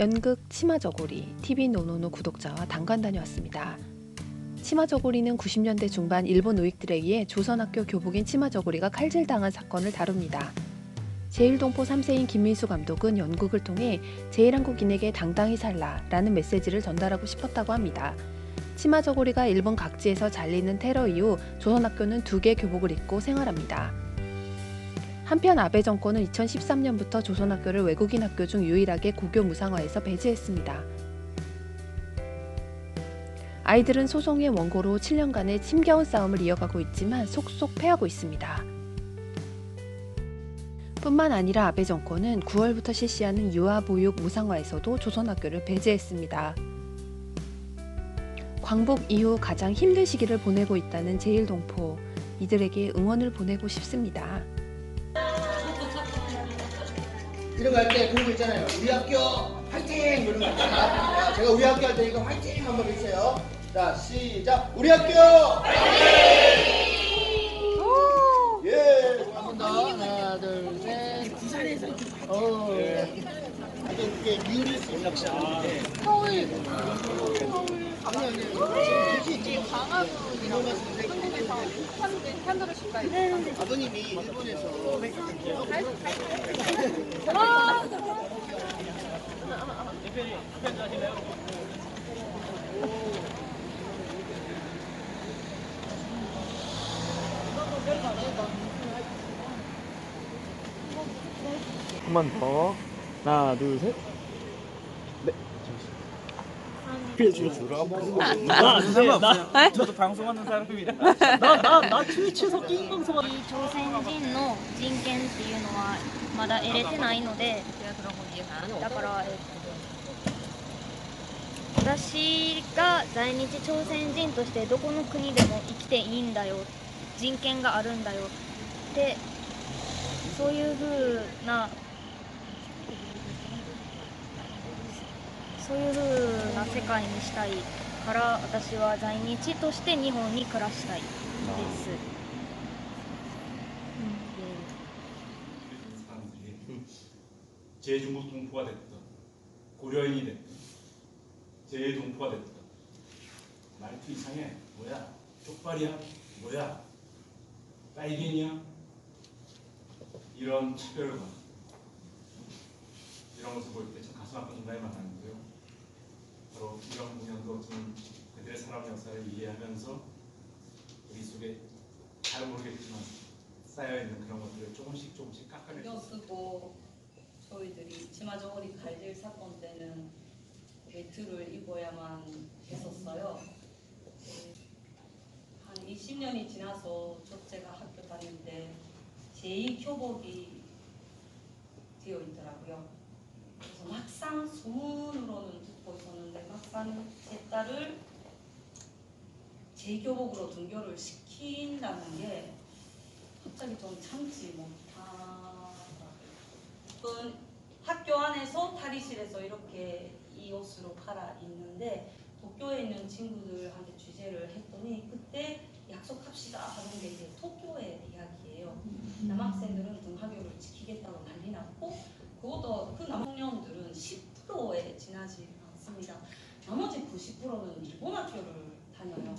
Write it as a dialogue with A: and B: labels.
A: 연극 치마 저고리 TV 노노노 구독자와 당관 다녀왔습니다. 치마 저고리는 90년대 중반 일본 우익들에 의해 조선학교 교복인 치마 저고리가 칼질당한 사건을 다룹니다. 제1동포 3세인 김민수 감독은 연극을 통해 제1한국인에게 당당히 살라 라는 메시지를 전달하고 싶었다고 합니다. 치마 저고리가 일본 각지에서 잘리는 테러 이후 조선학교는 두 개 교복을 입고 생활합니다. 한편 아베 정권은 2013년부터 조선학교를 외국인 학교 중 유일하게 고교 무상화해서 배제했습니다. 아이들은 소송의 원고로 7년간의 힘겨운 싸움을 이어가고 있지만 속속 패하고 있습니다. 뿐만 아니라 아베 정권은 9월부터 실시하는 유아보육 무상화에서도 조선학교를 배제했습니다. 광복 이후 가장 힘든 시기를 보내고 있다는 제1동포. 이들에게 응원을 보내고 싶습니다.
B: 이런 거 할 때 그런 거 있잖아요. 우리 학교 화이팅! 이런 거 있잖아. 제가 우리 학교 할 테니까 화이팅! 한번 해주세요. 자, 시작! 우리 학교! 화이팅! 예! 한번 더. 하나, 둘, 셋. 부산에서 어. 이렇게 미우릴 수 있는 서울. 아니, 아니. 이제 강화도 한국에 줄까요? 아버님이 일본에서
C: 한번 더. 하나, 둘, 셋.
D: 방송하는 사람이라. 나나나 트위치에서 게임 방송.
E: 朝鮮人の人権っていうのはまだ得れてないのでだから、えっと、私が在日朝鮮人としてどこの国でも生きていいんだよ人権があるんだよってそういうふうなそういうふう な世界にしたいから私は在日として日本に暮らしたいです。
F: 사람들이 제중국 동포가 됐든 고려인이 됐든 제동포가 됐든 말투 이상해 뭐야 쪽발이야 뭐야 빨갱이야 이런 차별과 이런 것을 볼 때 참 가슴 아픈 순간이 많았는데요 바로 이런 공연도 좀 그들의 사람 역사를 이해하면서 우리 속에 잘 모르겠지만 쌓여 있는 그런 것들을 조금씩 조금씩 있어요
G: 쓰고 저희들이 치마저고리 갈질 사건 때는 벨트를 입어야만 했었어요. 네. 한 20년이 지나서 첫째가 학교 다닐 때 제2교복이 되어 있더라고요. 그래서 막상 막상 제 딸을 제2교복으로 등교를 시킨다는 게 갑자기 좀 참지. 그 학교 안에서 탈의실에서 이렇게 이 옷으로 갈아 입는데 도쿄에 있는 친구들한테 취재를 했더니 그때 약속합시다 하는 게 이제 도쿄의 이야기예요. 남학생들은 등하교를 지키겠다고 난리 났고 그것도 그 남학년들은 10%에 지나지 않습니다. 나머지 90%는 일본 학교를 다녀요.